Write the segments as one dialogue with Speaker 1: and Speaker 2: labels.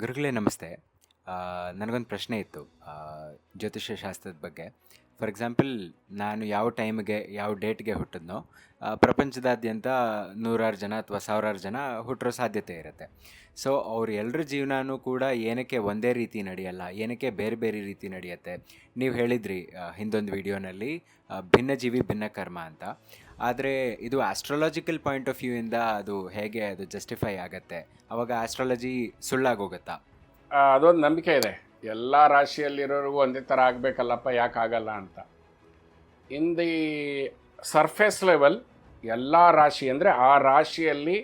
Speaker 1: గురుకులే నమస్తే. ನನಗೊಂದು ಪ್ರಶ್ನೆ ಇತ್ತು ಜ್ಯೋತಿಷ್ಯ ಶಾಸ್ತ್ರದ ಬಗ್ಗೆ. ಫಾರ್ ಎಕ್ಸಾಂಪಲ್ ನಾನು ಯಾವ ಟೈಮ್ಗೆ ಯಾವ ಡೇಟ್ಗೆ ಹುಟ್ಟಿದ್ನೋ ಪ್ರಪಂಚದಾದ್ಯಂತ ನೂರಾರು ಜನ ಅಥವಾ ಸಾವಿರಾರು ಜನ ಹುಟ್ಟಿರೋ ಸಾಧ್ಯತೆ ಇರುತ್ತೆ. ಸೊ ಅವ್ರ ಎಲ್ಲರ ಜೀವನನೂ ಕೂಡ ಏನಕ್ಕೆ ಒಂದೇ ರೀತಿ ನಡೆಯಲ್ಲ, ಏನಕ್ಕೆ ಬೇರೆ ಬೇರೆ ರೀತಿ ನಡೆಯುತ್ತೆ? ನೀವು ಹೇಳಿದ್ರಿ ಹಿಂದೊಂದು ವಿಡಿಯೋನಲ್ಲಿ ಭಿನ್ನ ಜೀವಿ ಭಿನ್ನ ಕರ್ಮ ಅಂತ. ಆದರೆ ಇದು ಆಸ್ಟ್ರಾಲಜಿಕಲ್ ಪಾಯಿಂಟ್ ಆಫ್ ವ್ಯೂಯಿಂದ ಅದು ಹೇಗೆ ಅದು ಜಸ್ಟಿಫೈ ಆಗುತ್ತೆ? ಅವಾಗ ಆಸ್ಟ್ರಾಲಜಿ ಸುಳ್ಳಾಗೋಗುತ್ತಾ?
Speaker 2: ಅದೊಂದು ನಂಬಿಕೆ ಇದೆ. ಎಲ್ಲ ರಾಶಿಯಲ್ಲಿರೋರಿಗೂ ಒಂದೇ ಥರ ಆಗಬೇಕಲ್ಲಪ್ಪ, ಯಾಕೆ ಆಗಲ್ಲ ಅಂತ. ಇನ್ ದಿ ಸರ್ಫೇಸ್ ಲೆವೆಲ್ ಎಲ್ಲ ರಾಶಿ ಅಂದರೆ ಆ ರಾಶಿಯಲ್ಲಿ,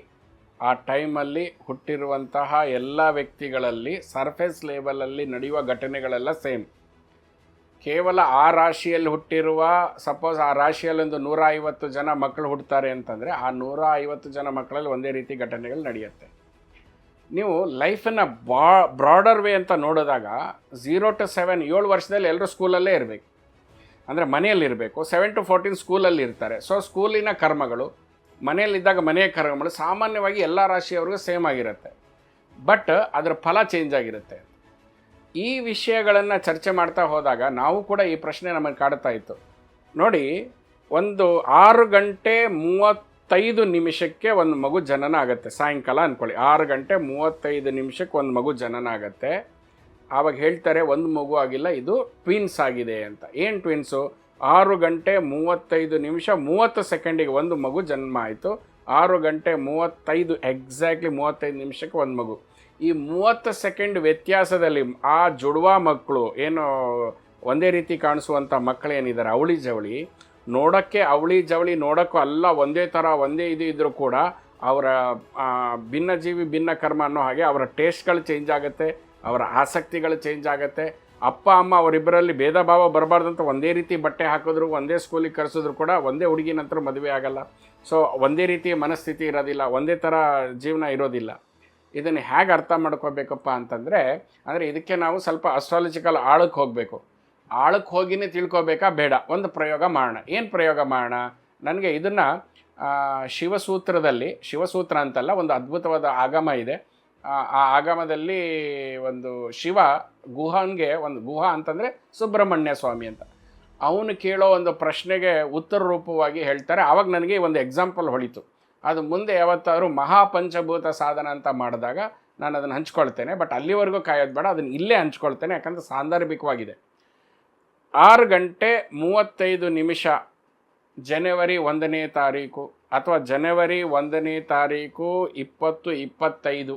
Speaker 2: ಆ ಟೈಮಲ್ಲಿ ಹುಟ್ಟಿರುವಂತಹ ಎಲ್ಲ ವ್ಯಕ್ತಿಗಳಲ್ಲಿ ಸರ್ಫೇಸ್ ಲೆವೆಲಲ್ಲಿ ನಡೆಯುವ ಘಟನೆಗಳೆಲ್ಲ ಸೇಮ್ ಕೇವಲ ಆ ರಾಶಿಯಲ್ಲಿ ಹುಟ್ಟಿರುವ ಸಪೋಸ್ ಆ ರಾಶಿಯಲ್ಲೊಂದು ನೂರ ಐವತ್ತು ಜನ ಮಕ್ಕಳು ಹುಡ್ತಾರೆ ಅಂತಂದರೆ ಆ ನೂರ ಐವತ್ತು ಜನ ಮಕ್ಕಳಲ್ಲಿ ಒಂದೇ ರೀತಿ ಘಟನೆಗಳು ನಡೆಯುತ್ತೆ. ನೀವು ಲೈಫನ್ನು ಬಾ ಬ್ರಾಡರ್ ವೇ ಅಂತ ನೋಡಿದಾಗ ಝೀರೋ ಟು ಸೆವೆನ್ ಏಳು ವರ್ಷದಲ್ಲಿ ಎಲ್ಲರೂ ಸ್ಕೂಲಲ್ಲೇ ಇರಬೇಕು. ಅಂದರೆ ಮನೆಯಲ್ಲಿ ಇರಬೇಕು. ಸೆವೆನ್ ಟು ಫೋರ್ಟೀನ್ ಸ್ಕೂಲಲ್ಲಿ ಇರ್ತಾರೆ. ಸೊ ಸ್ಕೂಲಿನ ಕರ್ಮಗಳು ಮನೆಯಲ್ಲಿದ್ದಾಗ ಮನೆಯ ಕರ್ಮಗಳು ಸಾಮಾನ್ಯವಾಗಿ ಎಲ್ಲ ರಾಶಿಯವ್ರಿಗೂ ಸೇಮ್ ಆಗಿರುತ್ತೆ. ಬಟ್ ಅದರ ಫಲ ಚೇಂಜ್ ಆಗಿರುತ್ತೆ. ಈ ವಿಷಯಗಳನ್ನು ಚರ್ಚೆ ಮಾಡ್ತಾ ಹೋದಾಗ ನಾವು ಕೂಡ ಈ ಪ್ರಶ್ನೆ ನಮಗೆ ಕಾಡ್ತಾ ಇತ್ತು. ನೋಡಿ, ಒಂದು ಆರು ಗಂಟೆ ಮೂವತ್ತೈದು ನಿಮಿಷಕ್ಕೆ ಒಂದು ಮಗು ಜನನ ಆಗುತ್ತೆ. ಸಾಯಂಕಾಲ ಅಂದ್ಕೊಳ್ಳಿ. ಆರು ಗಂಟೆ ಮೂವತ್ತೈದು ನಿಮಿಷಕ್ಕೆ ಒಂದು ಮಗು ಜನನ ಆಗುತ್ತೆ. ಆವಾಗ ಹೇಳ್ತಾರೆ, ಒಂದು ಮಗು ಆಗಿಲ್ಲ, ಇದು ಟ್ವಿನ್ಸ್ ಆಗಿದೆ ಅಂತ. ಏನು ಟ್ವಿನ್ಸು ಆರು ಗಂಟೆ ಮೂವತ್ತೈದು ನಿಮಿಷ ಮೂವತ್ತು ಸೆಕೆಂಡಿಗೆ ಒಂದು ಮಗು ಜನ್ಮ ಆಯಿತು. ಆರು ಗಂಟೆ ಮೂವತ್ತೈದು ಎಕ್ಸಾಕ್ಟ್ಲಿ ಮೂವತ್ತೈದು ನಿಮಿಷಕ್ಕೆ ಒಂದು ಮಗು. ಈ ಮೂವತ್ತು ಸೆಕೆಂಡ್ ವ್ಯತ್ಯಾಸದಲ್ಲಿ ಆ ಜುಡುವ ಮಕ್ಕಳು ಏನು ಒಂದೇ ರೀತಿ ಕಾಣಿಸುವಂಥ ಮಕ್ಕಳೇನಿದ್ದಾರೆ, ಅವಳಿ ಜವಳಿ ನೋಡೋಕ್ಕೆ ಅವಳಿ ಜವಳಿ ನೋಡೋಕ್ಕೂ ಅಲ್ಲ, ಒಂದೇ ಥರ ಒಂದೇ ಇದು ಇದ್ದರೂ ಕೂಡ ಅವರ ಭಿನ್ನ ಜೀವಿ ಭಿನ್ನ ಕರ್ಮ ಅನ್ನೋ ಹಾಗೆ ಅವರ ಟೇಸ್ಟ್ಗಳು ಚೇಂಜ್ ಆಗುತ್ತೆ, ಅವರ ಆಸಕ್ತಿಗಳು ಚೇಂಜ್ ಆಗುತ್ತೆ. ಅಪ್ಪ, ಅಮ್ಮ ಅವರಿಬ್ಬರಲ್ಲಿ ಭೇದ ಭಾವ ಬರಬಾರ್ದಂತ ಒಂದೇ ರೀತಿ ಬಟ್ಟೆ ಹಾಕಿದ್ರು, ಒಂದೇ ಸ್ಕೂಲಿಗೆ ಕರೆಸಿದ್ರು ಕೂಡ ಒಂದೇ ಹುಡುಗಿ ನಂತರ ಮದುವೆ ಆಗಲ್ಲ. ಸೊ ಒಂದೇ ರೀತಿಯ ಮನಸ್ಥಿತಿ ಇರೋದಿಲ್ಲ, ಒಂದೇ ಥರ ಜೀವನ ಇರೋದಿಲ್ಲ. ಇದನ್ನು ಹೇಗೆ ಅರ್ಥ ಮಾಡ್ಕೋಬೇಕಪ್ಪ ಅಂತಂದರೆ, ಅಂದರೆ ಇದಕ್ಕೆ ನಾವು ಸ್ವಲ್ಪ ಅಸ್ಟ್ರಾಲಜಿಕಲ್ ಆಳಕ್ಕೆ ಹೋಗಬೇಕು. ಆಳಕ್ಕೆ ಹೋಗಿನೇ ತಿಳ್ಕೊಬೇಕಾ? ಬೇಡ. ಒಂದು ಪ್ರಯೋಗ ಮಾಡೋಣ. ಏನು ಪ್ರಯೋಗ ಮಾಡೋಣ? ನನಗೆ ಇದನ್ನು ಶಿವಸೂತ್ರದಲ್ಲಿ, ಶಿವಸೂತ್ರ ಅಂತಲ್ಲ, ಒಂದು ಅದ್ಭುತವಾದ ಆಗಮ ಇದೆ. ಆ ಆಗಮದಲ್ಲಿ ಒಂದು ಶಿವ ಗುಹನ್ಗೆ, ಒಂದು ಗುಹ ಅಂತಂದರೆ ಸುಬ್ರಹ್ಮಣ್ಯ ಸ್ವಾಮಿ ಅಂತ. ಅವನು ಕೇಳೋ ಒಂದು ಪ್ರಶ್ನೆಗೆ ಉತ್ತರ ರೂಪವಾಗಿ ಹೇಳ್ತಾರೆ. ಆವಾಗ ನನಗೆ ಒಂದು ಎಕ್ಸಾಂಪಲ್ ಹೊಳಿತು. ಅದು ಮುಂದೆ ಯಾವತ್ತಾದರೂ ಮಹಾಪಂಚಭೂತ ಸಾಧನ ಅಂತ ಮಾಡಿದಾಗ ನಾನು ಅದನ್ನು ಹಂಚ್ಕೊಳ್ತೇನೆ. ಬಟ್ ಅಲ್ಲಿವರೆಗೂ ಕಾಯೋದು ಬೇಡ. ಅದನ್ನು ಇಲ್ಲೇ ಹಂಚ್ಕೊಳ್ತೇನೆ. ಯಾಕಂದರೆ ಸಾಂದರ್ಭಿಕವಾಗಿದೆ. ಆರು ಗಂಟೆ ಮೂವತ್ತೈದು ನಿಮಿಷ ಜನವರಿ ಒಂದನೇ ತಾರೀಕು ಅಥವಾ ಜನವರಿ ಒಂದನೇ ತಾರೀಕು ಇಪ್ಪತ್ತು ಇಪ್ಪತ್ತೈದು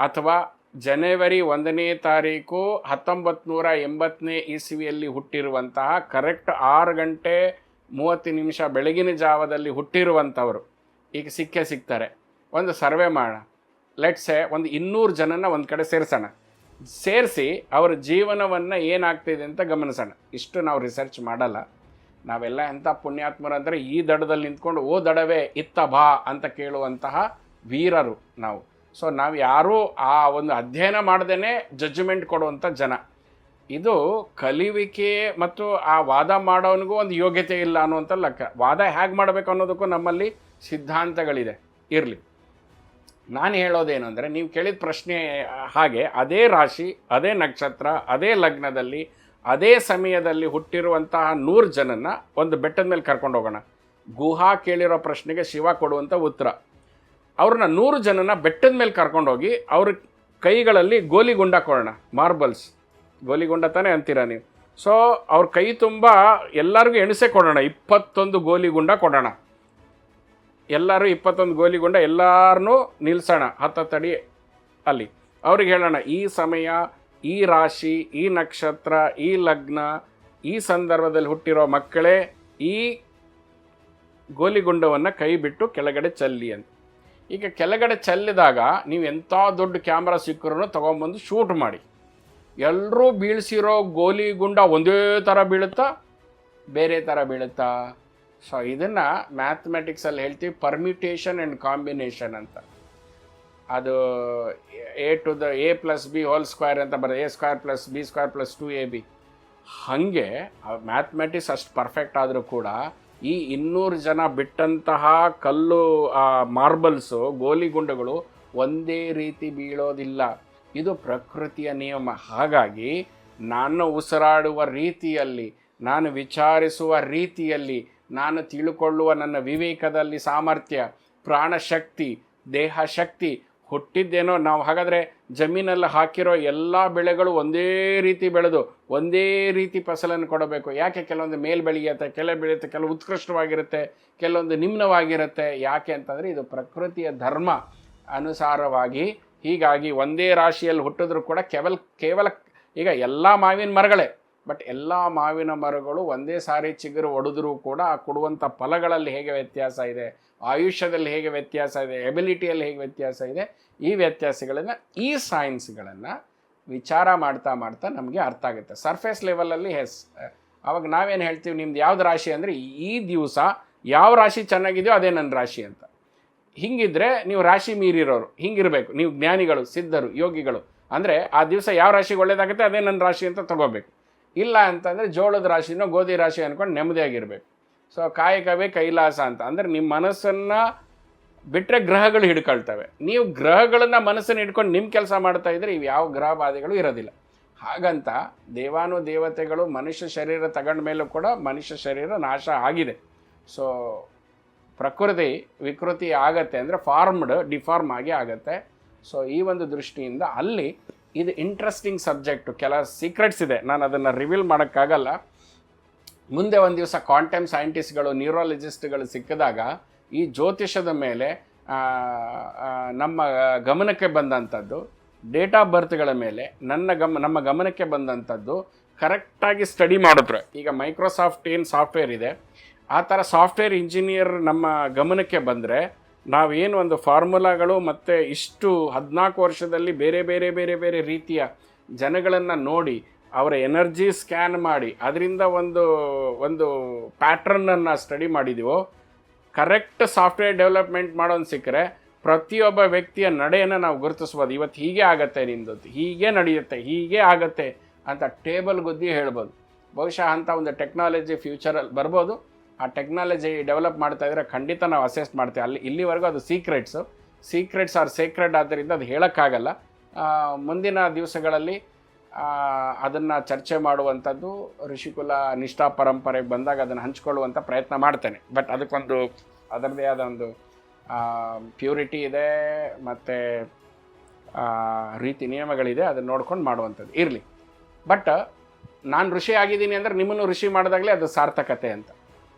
Speaker 2: ಅಥವಾ ಜನವರಿ ಒಂದನೇ ತಾರೀಕು ಹತ್ತೊಂಬತ್ತು ನೂರ ಎಂಬತ್ತನೇ ಇಸವಿಯಲ್ಲಿ ಹುಟ್ಟಿರುವಂತಹ ಕರೆಕ್ಟ್ ಆರು ಗಂಟೆ ಮೂವತ್ತು ನಿಮಿಷ ಬೆಳಗಿನ ಜಾವದಲ್ಲಿ ಹುಟ್ಟಿರುವಂಥವರು. ಈಗ ಸಿಕ್ಕೇ ಸಿಗ್ತಾರೆ. ಒಂದು ಸರ್ವೆ ಮಾಡೋಣ ಲೆಟ್ಸೆ ಒಂದು ಇನ್ನೂರು ಜನನ ಒಂದು ಕಡೆ ಸೇರಿಸೋಣ. ಸೇರಿಸಿ ಅವರ ಜೀವನವನ್ನು ಏನಾಗ್ತಿದೆ ಅಂತ ಗಮನಿಸೋಣ. ಇಷ್ಟು ನಾವು ರಿಸರ್ಚ್ ಮಾಡಲ್ಲ. ನಾವೆಲ್ಲ ಎಂಥ ಪುಣ್ಯಾತ್ಮರು ಅಂದರೆ ಈ ದಡದಲ್ಲಿ ನಿಂತ್ಕೊಂಡು, ಓ ದಡವೇ, ಇತ್ತ ಬಾ ಅಂತ ಕೇಳುವಂತಹ ವೀರರು ನಾವು. ಸೊ ನಾವು ಯಾರೂ ಆ ಒಂದು ಅಧ್ಯಯನ ಮಾಡ್ದೇ ಜಡ್ಜ್ಮೆಂಟ್ ಕೊಡುವಂಥ ಜನ. ಇದು ಕಲಿವಿಕೆ ಮತ್ತು ಆ ವಾದ ಮಾಡೋನಿಗೂ ಒಂದು ಯೋಗ್ಯತೆ ಇಲ್ಲ ಅನ್ನುವಂಥ ಲೆಕ್ಕ. ವಾದ ಹೇಗೆ ಮಾಡಬೇಕು ಅನ್ನೋದಕ್ಕೂ ನಮ್ಮಲ್ಲಿ ಸಿದ್ಧಾಂತಗಳಿದೆ. ಇರಲಿ. ನಾನು ಹೇಳೋದೇನು ಅಂದರೆ, ನೀವು ಕೇಳಿದ ಪ್ರಶ್ನೆ ಹಾಗೆ ಅದೇ ರಾಶಿ, ಅದೇ ನಕ್ಷತ್ರ, ಅದೇ ಲಗ್ನದಲ್ಲಿ, ಅದೇ ಸಮಯದಲ್ಲಿ ಹುಟ್ಟಿರುವಂತಹ ನೂರು ಜನನ ಒಂದು ಬೆಟ್ಟದ ಮೇಲೆ ಕರ್ಕೊಂಡು ಹೋಗೋಣ. ಗುಹಾ ಕೇಳಿರೋ ಪ್ರಶ್ನೆಗೆ ಶಿವ ಕೊಡುವಂಥ ಉತ್ತರ. ಅವ್ರನ್ನ ನೂರು ಜನನ ಬೆಟ್ಟದ ಮೇಲೆ ಕರ್ಕೊಂಡೋಗಿ ಅವ್ರ ಕೈಗಳಲ್ಲಿ ಗೋಲಿಗುಂಡ ಕೊಡೋಣ, ಮಾರ್ಬಲ್ಸ್. ಗೋಲಿಗುಂಡ ತಾನೇ ಅಂತೀರ ನೀವು? ಸೊ ಅವ್ರ ಕೈ ತುಂಬ ಎಲ್ಲರಿಗೂ ಎಣಿಸೆ ಕೊಡೋಣ, ಇಪ್ಪತ್ತೊಂದು ಗೋಲಿಗುಂಡ ಕೊಡೋಣ. ಎಲ್ಲರೂ ಇಪ್ಪತ್ತೊಂದು ಗೋಲಿಗುಂಡ ಎಲ್ಲರನ್ನೂ ನಿಲ್ಲಿಸೋಣ ಹತ್ತತ್ತಡಿ ಅಲ್ಲಿ. ಅವ್ರಿಗೆ ಹೇಳೋಣ, ಈ ಸಮಯ, ಈ ರಾಶಿ, ಈ ನಕ್ಷತ್ರ, ಈ ಲಗ್ನ, ಈ ಸಂದರ್ಭದಲ್ಲಿ ಹುಟ್ಟಿರೋ ಮಕ್ಕಳೇ ಈ ಗೋಲಿಗುಂಡವನ್ನು ಕೈ ಬಿಟ್ಟು ಕೆಳಗಡೆ ಚಲ್ಲಿ ಅಂತ. ಈಗ ಕೆಳಗಡೆ ಚೆಲ್ಲಿದಾಗ ನೀವು ಎಂಥ ದೊಡ್ಡ ಕ್ಯಾಮ್ರಾ ಸಿಕ್ಕರೂ ತೊಗೊಂಬಂದು ಶೂಟ್ ಮಾಡಿ. ಎಲ್ಲರೂ ಬೀಳಿಸಿರೋ ಗೋಲಿಗುಂಡ ಒಂದೇ ಥರ ಬೀಳುತ್ತಾ, ಬೇರೆ ಥರ ಬೀಳುತ್ತಾ? ಸೊ ಇದನ್ನು ಮ್ಯಾಥಮೆಟಿಕ್ಸಲ್ಲಿ ಹೇಳ್ತೀವಿ ಪರ್ಮಿಟೇಷನ್ ಆ್ಯಂಡ್ ಕಾಂಬಿನೇಷನ್ ಅಂತ. ಅದು A to the A plus B whole square ಅಂತ ಬರೋದು A square plus B square plus two A B ಹಾಗೆ ಮ್ಯಾಥಮೆಟಿಕ್ಸ್ ಅಷ್ಟು ಪರ್ಫೆಕ್ಟ್ ಆದರೂ ಕೂಡ ಈ ಇನ್ನೂರು ಜನ ಬಿಟ್ಟಂತಹ ಕಲ್ಲು ಮಾರ್ಬಲ್ಸು ಗೋಲಿಗುಂಡಗಳು ಒಂದೇ ರೀತಿ ಬೀಳೋದಿಲ್ಲ. ಇದು ಪ್ರಕೃತಿಯ ನಿಯಮ. ಹಾಗಾಗಿ ನಾನು ಉಸಿರಾಡುವ ರೀತಿಯಲ್ಲಿ, ನಾನು ವಿಚಾರಿಸುವ ರೀತಿಯಲ್ಲಿ ನಾನು ತಿಳ್ಕೊಳ್ಳುವ ನನ್ನ ವಿವೇಕದಲ್ಲಿ ಸಾಮರ್ಥ್ಯ, ಪ್ರಾಣಶಕ್ತಿ ದೇಹ ಶಕ್ತಿ ಹುಟ್ಟಿದ್ದೇನೋ ನಾವು ಹಾಗಾದರೆ ಜಮೀನಲ್ಲಿ ಹಾಕಿರೋ ಎಲ್ಲ ಬೆಳೆಗಳು ಒಂದೇ ರೀತಿ ಬೆಳೆದು ಒಂದೇ ರೀತಿ ಫಸಲನ್ನು ಕೊಡಬೇಕು. ಯಾಕೆ ಕೆಲವೊಂದು ಮೇಲ್ ಬೆಳೆಯುತ್ತೆ ಕೆಲ ಬೆಳೆಯುತ್ತೆ ಕೆಲವು ಉತ್ಕೃಷ್ಟವಾಗಿರುತ್ತೆ, ಕೆಲವೊಂದು ನಿಮ್ನವಾಗಿರುತ್ತೆ, ಯಾಕೆ ಅಂತಂದರೆ ಇದು ಪ್ರಕೃತಿಯ ಧರ್ಮ ಅನುಸಾರವಾಗಿ ಹೀಗಾಗಿ ಒಂದೇ ರಾಶಿಯಲ್ಲಿ ಹುಟ್ಟಿದ್ರು ಕೂಡ ಕೇವಲ ಕೇವಲ ಈಗ ಎಲ್ಲ ಮಾವಿನ ಮರಗಳೇ. ಬಟ್ ಎಲ್ಲ ಮಾವಿನ ಮರಗಳು ಒಂದೇ ಸಾರಿ ಚಿಗುರು ಒಡೆದರೂ ಕೂಡ ಆ ಕೊಡುವಂಥ ಫಲಗಳಲ್ಲಿ ಹೇಗೆ ವ್ಯತ್ಯಾಸ ಇದೆ? ಆಯುಷ್ಯದಲ್ಲಿ ಹೇಗೆ ವ್ಯತ್ಯಾಸ ಇದೆ? ಎಬಿಲಿಟಿಯಲ್ಲಿ ಹೇಗೆ ವ್ಯತ್ಯಾಸ ಇದೆ? ಈ ವ್ಯತ್ಯಾಸಗಳನ್ನು, ಈ ಸೈನ್ಸ್ಗಳನ್ನು ವಿಚಾರ ಮಾಡ್ತಾ ಮಾಡ್ತಾ ನಮಗೆ ಅರ್ಥ ಆಗುತ್ತೆ. ಸರ್ಫೇಸ್ ಲೆವೆಲಲ್ಲಿ ಹೆಸ್ ಅವಾಗ ನಾವೇನು ಹೇಳ್ತೀವಿ? ನಿಮ್ದು ಯಾವ್ದು ರಾಶಿ ಅಂದರೆ, ಈ ದಿವಸ ಯಾವ ರಾಶಿ ಚೆನ್ನಾಗಿದೆಯೋ ಅದೇ ನನ್ನ ರಾಶಿ ಅಂತ. ಹಿಂಗಿದ್ರೆ ನೀವು ರಾಶಿ ಮೀರಿರೋರು, ಹಿಂಗಿರಬೇಕು. ನೀವು ಜ್ಞಾನಿಗಳು, ಸಿದ್ಧರು, ಯೋಗಿಗಳು. ಅಂದರೆ ಆ ದಿವಸ ಯಾವ ರಾಶಿಗೆ ಒಳ್ಳೇದಾಗುತ್ತೆ ಅದೇ ನನ್ನ ರಾಶಿ ಅಂತ ತಗೋಬೇಕು. ಇಲ್ಲ ಅಂತಂದರೆ ಜೋಳದ ರಾಶಿನೋ ಗೋಧಿ ರಾಶಿ ಅಂದ್ಕೊಂಡು ನೆಮ್ಮದಿಯಾಗಿರಬೇಕು. ಸೊ ಕಾಯಕವೇ ಕೈಲಾಸ ಅಂತ. ಅಂದರೆ ನಿಮ್ಮ ಮನಸ್ಸನ್ನು ಬಿಟ್ಟರೆ ಗ್ರಹಗಳು ಹಿಡ್ಕೊಳ್ತವೆ. ನೀವು ಗ್ರಹಗಳನ್ನು ಮನಸ್ಸನ್ನು ಹಿಡ್ಕೊಂಡು ನಿಮ್ಮ ಕೆಲಸ ಮಾಡ್ತಾ ಇದ್ದರೆ ಇವು ಯಾವ ಗ್ರಹ ಬಾಧೆಗಳು ಇರೋದಿಲ್ಲ. ಹಾಗಂತ ದೇವಾನು ದೇವತೆಗಳು ಮನುಷ್ಯ ಶರೀರ ತಗೊಂಡ ಮೇಲೂ ಕೂಡ ಮನುಷ್ಯ ಶರೀರ ನಾಶ ಆಗಿದೆ. ಸೊ ಪ್ರಕೃತಿ ವಿಕೃತಿ ಆಗತ್ತೆ ಅಂದರೆ ಫಾರ್ಮ್ಡ್ ಡಿಫಾರ್ಮ್ ಆಗಿ ಆಗತ್ತೆ. ಸೊ ಈ ಒಂದು ದೃಷ್ಟಿಯಿಂದ ಅಲ್ಲಿ ಇದು ಇಂಟ್ರೆಸ್ಟಿಂಗ್ ಸಬ್ಜೆಕ್ಟು ಕೆಲ ಸೀಕ್ರೆಟ್ಸ್ ಇದೆ. ನಾನು ಅದನ್ನು ರಿವೀಲ್ ಮಾಡೋಕ್ಕಾಗಲ್ಲ. ಮುಂದೆ ಒಂದು ದಿವಸ ಕ್ವಾಂಟಮ್ ಸೈಂಟಿಸ್ಟ್ಗಳು ನ್ಯೂರಾಲಜಿಸ್ಟ್ಗಳು ಸಿಕ್ಕಿದಾಗ ಈ ಜ್ಯೋತಿಷದ ಮೇಲೆ ನಮ್ಮ ಗಮನಕ್ಕೆ ಬಂದಂಥದ್ದು ಡೇಟ್ ಆಫ್ ಬರ್ತ್ಗಳ ಮೇಲೆ ನನ್ನ ಗಮ, ನಮ್ಮ ಗಮನಕ್ಕೆ ಬಂದಂಥದ್ದು ಕರೆಕ್ಟಾಗಿ ಸ್ಟಡಿ ಮಾಡಿದ್ರು. ಈಗ ಮೈಕ್ರೋಸಾಫ್ಟ್ ಏನು ಸಾಫ್ಟ್ವೇರ್ ಇದೆ, ಆ ಥರ ಸಾಫ್ಟ್ವೇರ್ ಇಂಜಿನಿಯರ್ ನಮ್ಮ ಗಮನಕ್ಕೆ ಬಂದರೆ ನಾವೇನು ಒಂದು ಫಾರ್ಮುಲಾಗಳು ಮತ್ತು ಇಷ್ಟು ಹದಿನಾಲ್ಕು ವರ್ಷದಲ್ಲಿ ಬೇರೆ ಬೇರೆ ಬೇರೆ ಬೇರೆ ರೀತಿಯ ಜನಗಳನ್ನು ನೋಡಿ ಅವರ ಎನರ್ಜಿ ಸ್ಕ್ಯಾನ್ ಮಾಡಿ ಅದರಿಂದ ಒಂದು ಒಂದು ಪ್ಯಾಟ್ರನ್ನನ್ನು ಸ್ಟಡಿ ಮಾಡಿದೀವೋ, ಕರೆಕ್ಟ್ ಸಾಫ್ಟ್ವೇರ್ ಡೆವಲಪ್ಮೆಂಟ್ ಮಾಡೋನು ಸಿಕ್ಕರೆ ಪ್ರತಿಯೊಬ್ಬ ವ್ಯಕ್ತಿಯ ನಡೆಯನ್ನು ನಾವು ಗುರುತಿಸ್ಬೋದು. ಇವತ್ತು ಹೀಗೆ ಆಗತ್ತೆ ನಿಮ್ಮದು ಹೀಗೆ ನಡೆಯುತ್ತೆ, ಹೀಗೆ ಆಗತ್ತೆ ಅಂತ ಟೇಬಲ್ ಗುದ್ದಿ ಹೇಳ್ಬೋದು. ಬಹುಶಃ ಅಂಥ ಒಂದು ಟೆಕ್ನಾಲಜಿ ಫ್ಯೂಚರಲ್ಲಿ ಬರ್ಬೋದು. ಆ ಟೆಕ್ನಾಲಜಿ ಡೆವಲಪ್ ಮಾಡ್ತಾ ಇದ್ರೆ ಖಂಡಿತ ನಾವು ಅಸೆಸ್ಟ್ ಮಾಡ್ತೇವೆ. ಅಲ್ಲಿ ಇಲ್ಲಿವರೆಗೂ ಅದು ಸೀಕ್ರೆಟ್ಸು ಸೀಕ್ರೆಟ್ಸ್ ಆರ್ ಸೀಕ್ರೆಟ್ ಆದ್ದರಿಂದ ಅದು ಹೇಳೋಕ್ಕಾಗಲ್ಲ. ಮುಂದಿನ ದಿವಸಗಳಲ್ಲಿ ಅದನ್ನು ಚರ್ಚೆ ಮಾಡುವಂಥದ್ದು ಋಷಿಕುಲ ನಿಷ್ಠಾ ಪರಂಪರೆಗೆ ಬಂದಾಗ ಅದನ್ನು ಹಂಚ್ಕೊಳ್ಳುವಂಥ ಪ್ರಯತ್ನ ಮಾಡ್ತೇನೆ. ಬಟ್ ಅದಕ್ಕೊಂದು ಅದರದೇ ಆದ ಒಂದು ಪ್ಯೂರಿಟಿ ಇದೆ, ಮತ್ತು ರೀತಿ ನಿಯಮಗಳಿದೆ, ಅದನ್ನು ನೋಡ್ಕೊಂಡು ಮಾಡುವಂಥದ್ದು. ಇರಲಿ. ಬಟ್ ನಾನು ಋಷಿ ಆಗಿದ್ದೀನಿ ಅಂದರೆ ನಿಮ್ಮನ್ನು ಋಷಿ ಮಾಡಿದಾಗಲೇ ಅದು ಸಾರ್ಥಕತೆ ಅಂತ.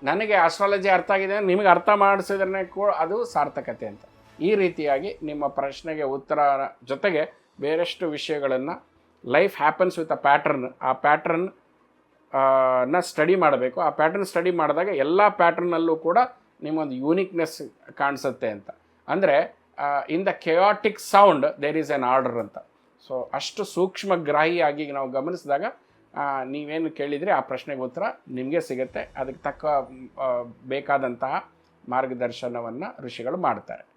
Speaker 2: ನನಗೆ ಆಸ್ಟ್ರಾಲಜಿ ಅರ್ಥ ಆಗಿದೆ ನಿಮಗೆ ಅರ್ಥ ಮಾಡಿಸಿದ್ರೆ ಕೂಡ ಅದು ಸಾರ್ಥಕತೆ ಅಂತ. ಈ ರೀತಿಯಾಗಿ ನಿಮ್ಮ ಪ್ರಶ್ನೆಗೆ ಉತ್ತರ ಜೊತೆಗೆ ಬೇರೆಷ್ಟು ವಿಷಯಗಳನ್ನು life happens with a pattern ಆ ಪ್ಯಾಟ್ರನ್ನ ಸ್ಟಡಿ ಮಾಡಬೇಕು. ಆ ಪ್ಯಾಟ್ರನ್ ಸ್ಟಡಿ ಮಾಡಿದಾಗ ಎಲ್ಲ ಪ್ಯಾಟ್ರನ್ನಲ್ಲೂ ಕೂಡ ನಿಮ್ಮೊಂದು ಯೂನಿಕ್ನೆಸ್ ಕಾಣಿಸುತ್ತೆ ಅಂತ. ಅಂದರೆ in the chaotic sound there is an order ಅಂತ. ಸೊ ಅಷ್ಟು ಸೂಕ್ಷ್ಮಗ್ರಾಹಿಯಾಗಿ ನಾವು ಗಮನಿಸಿದಾಗ ನೀವೇನು ಕೇಳಿದರೆ ಆ ಪ್ರಶ್ನೆಗೆ ಉತ್ತರ ನಿಮಗೆ ಸಿಗುತ್ತೆ. ಅದಕ್ಕೆ ತಕ್ಕ ಬೇಕಾದಂತಹ ಮಾರ್ಗದರ್ಶನವನ್ನು ಋಷಿಗಳು ಮಾಡ್ತಾರೆ.